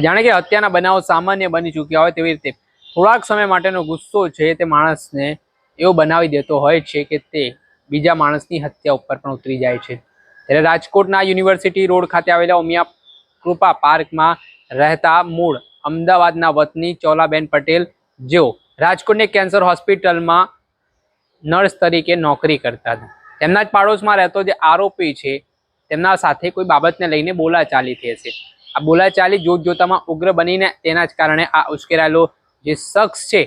જાણે કે હત્યાના બનાવો સામાન્ય બની ચૂક્યા હોય તેવી રીતે થોડાક સમય માટેનો ગુસ્સો છે તે માણસને એવો બનાવી દેતો હોય છે કે તે બીજા માણસની હત્યા ઉપર પણ ઉતરી જાય છે. ત્યારે રાજકોટના યુનિવર્સિટી રોડ ખાતે આવેલા ઉમિયા કૃપા પાર્કમાં રહેતા મૂળ અમદાવાદના વતની ચોલાબેન પટેલ, જેઓ રાજકોટની કેન્સર હોસ્પિટલમાં નર્સ તરીકે નોકરી કરતા હતા. તેમના જ પાડોશમાં રહેતો જે આરોપી છે, તેમના સાથે કોઈ બાબતને લઈને બોલાચાલી થઈ હશે. આ બોલાચાલી જોત જોતામાં ઉગ્ર બનીને તેના જ કારણે આ ઉશ્કેરાયેલો જે શખ્સ છે,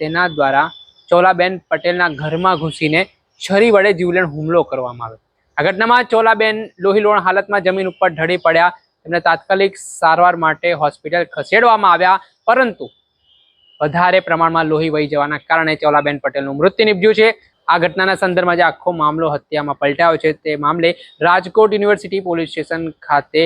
તેના દ્વારા ચોલાબેન પટેલના ઘરમાં ઘૂસીને છરી વડે જીવલેણ હુમલો કરવામાં આવ્યો. આ ઘટનામાં ચોલાબેન લોહીલોણ હાલતમાં જમીન ઉપર ઢળી પડ્યા. તેમને તાત્કાલિક સારવાર માટે હોસ્પિટલ ખસેડવામાં આવ્યા, પરંતુ વધારે પ્રમાણમાં લોહી વહી જવાના કારણે ચોલાબેન પટેલનું મૃત્યુ નિપજ્યું છે. આ ઘટનાના સંદર્ભમાં જે આખો મામલો હત્યામાં પલટાયો છે, તે મામલે રાજકોટ યુનિવર્સિટી પોલીસ સ્ટેશન ખાતે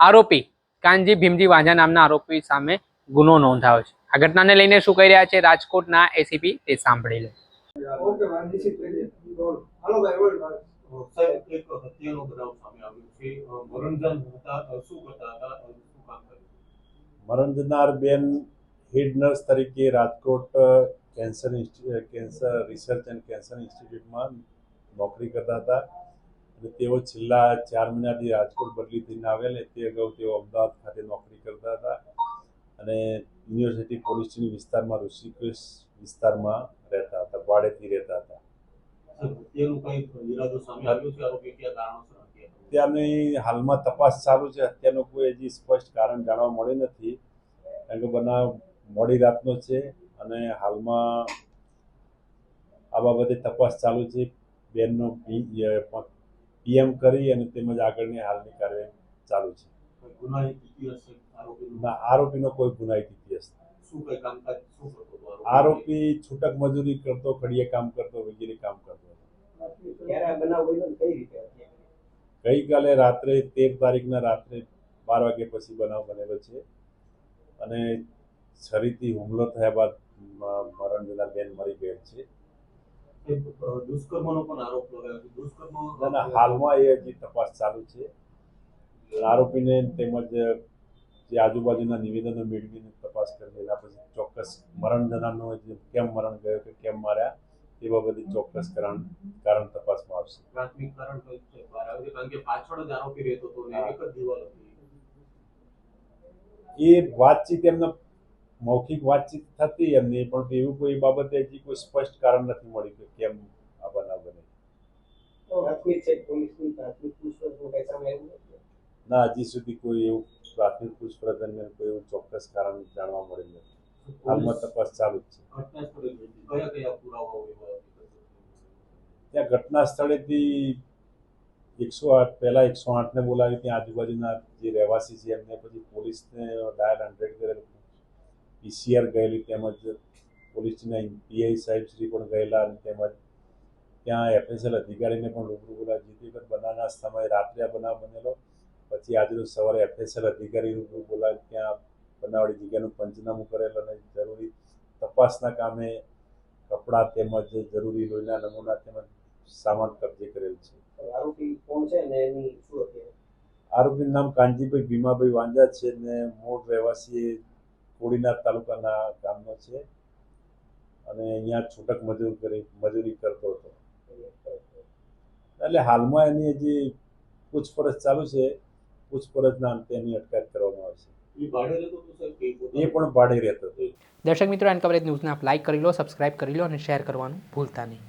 આરોપી કાનજી ભીમજી વાંઝા નામના આરોપી સામે ગુનો નોંધાયો છે. આ ઘટનાને લઈને શું કહી રહ્યા છે રાજકોટના એસીપી તે સાંભળી લે. ઓકે ભાઈ ડિસિપ્લિન રોલ હાલો ભાઈ રોલ ભાઈ સાહેબ એક હત્યાનો બનાવ સામે આવ્યો છે. અ, મરણજન હતા અ, શું કરતા હતા અ, શું કામ કર્યું? મરણ જનાર બેન હેડ નર્સ તરીકે Rajkot cancer cancer research and cancer ઇન્સ્ટિટ્યૂટમાં નોકરી કરતા હતા. અને તેઓ છેલ્લા ચાર મહિનાથી રાજકોટ બદલી થઈને આવેલ તે અગાઉ તેઓ અમદાવાદ ખાતે નોકરી કરતા હતા અને યુનિવર્સિટી પોલીસની વિસ્તારમાં ઋષિકેશ વિસ્તારમાં રહેતા હતા ભાડેથી રહેતા હતા. હાલમાં તપાસ ચાલુ છે. અત્યારનું કોઈ હજી સ્પષ્ટ કારણ જાણવા મળ્યું નથી. કારણ કે બનાવ મોડી રાતનો છે અને હાલમાં આ બાબતે તપાસ ચાલુ છે. બેનનો પીએમ કરી અને તેમજ આગળની હાલની કાર્યવાહી ચાલુ છે. ના આરોપીનો કોઈ ગુનાહિત ઇતિહાસ આરોપી? છૂટક મજૂરી કરતો ખડીએ કામ કરતો વગેરે કામ કરતો? ગઈકાલે રાત્રે તેર તારીખના રાત્રે બાર વાગે પછી બનાવ બનેલો છે. અને છરીથી હુમલો થયા બાદ મરણ બેન મરી ગયેલ છે. દુષ્કર્મનો પણ આરોપ લગાવ્યો દુષ્કર્મ હાલમાં એ હજી તપાસ ચાલુ છે. આરોપીને તેમજ જે આજુબાજુના નિવેદનો મેળવીને તપાસ કરી એના પછી ચોક્કસ મરણ જનારનો કેમ મરણ ગયો કે કેમ માર્યા તે બાબતે ચોક્કસ કારણ કારણ તપાસમાં આવશે. પ્રાથમિક કારણ કયું છે. કારણ કે પાછળ જ આરોપી રહેતો હતો ને એક જ દિવાલ હતી. એ વાતચીત એમના મૌખિક વાતચીત થતી એમની પણ એવું કોઈ બાબતે હજી કોઈ સ્પષ્ટ કારણ નથી મળ્યું કે કેમ આ બનાવ બને ના હજી સુધી કોઈ એવું પ્રાથમિક પૂછપરછ દરમિયાન કોઈ એવું ચોક્કસ કારણ જાણવા મળ્યું નથી. હાલમાં તપાસ ચાલુ જ છે? ત્યાં ઘટના સ્થળેથી એકસો આઠ પહેલાં એકસો આઠને બોલાવી ત્યાં આજુબાજુના જે રહેવાસી છે એમને પછી પોલીસને ડાયલ હંડ્રેડ કરેલ પીસીઆર ગયેલી તેમજ પોલીસના પીઆઈ સાહેબ શ્રી પણ ગયેલા અને તેમજ ત્યાં એફએસએલ અધિકારીને પણ રૂબરૂ બોલાવ્યા. જેથી વખત બનાવના સમયે રાત્રે આ બનાવ બનેલો. પછી આજરોજ સવારે એફએસએલ અધિકારી રૂબરૂ બોલાવી ત્યાં બનાવડી જગ્યાનું પંચનામું કરેલ અને જરૂરી તપાસના કામે કપડાં તેમજ જરૂરી લોહીના નમૂના તેમજ સામાન કબજે કરેલ છે. આરોપીનું નામ કાનજીભાઈ ભીમાભાઈ વાંજા છે ને મૂળ રહેવાસી કોડીનાર તાલુકાના ગામનો છે. અને અહીંયા છૂટક મજૂર કરી મજૂરી કરતો હતો. એટલે હાલમાં એની હજી પૂછપરછ ચાલુ છે પૂછપરછના અંતે એની અટકાયત કરવામાં આવશે એ પણ ભાડે રહેતો હતો. દર્શક મિત્રો એન કવરેજ ન્યૂઝને આપ લાઇક કરી લો સબસ્ક્રાઇબ કરી લો અને શેર કરવાનું ભૂલતા નહીં.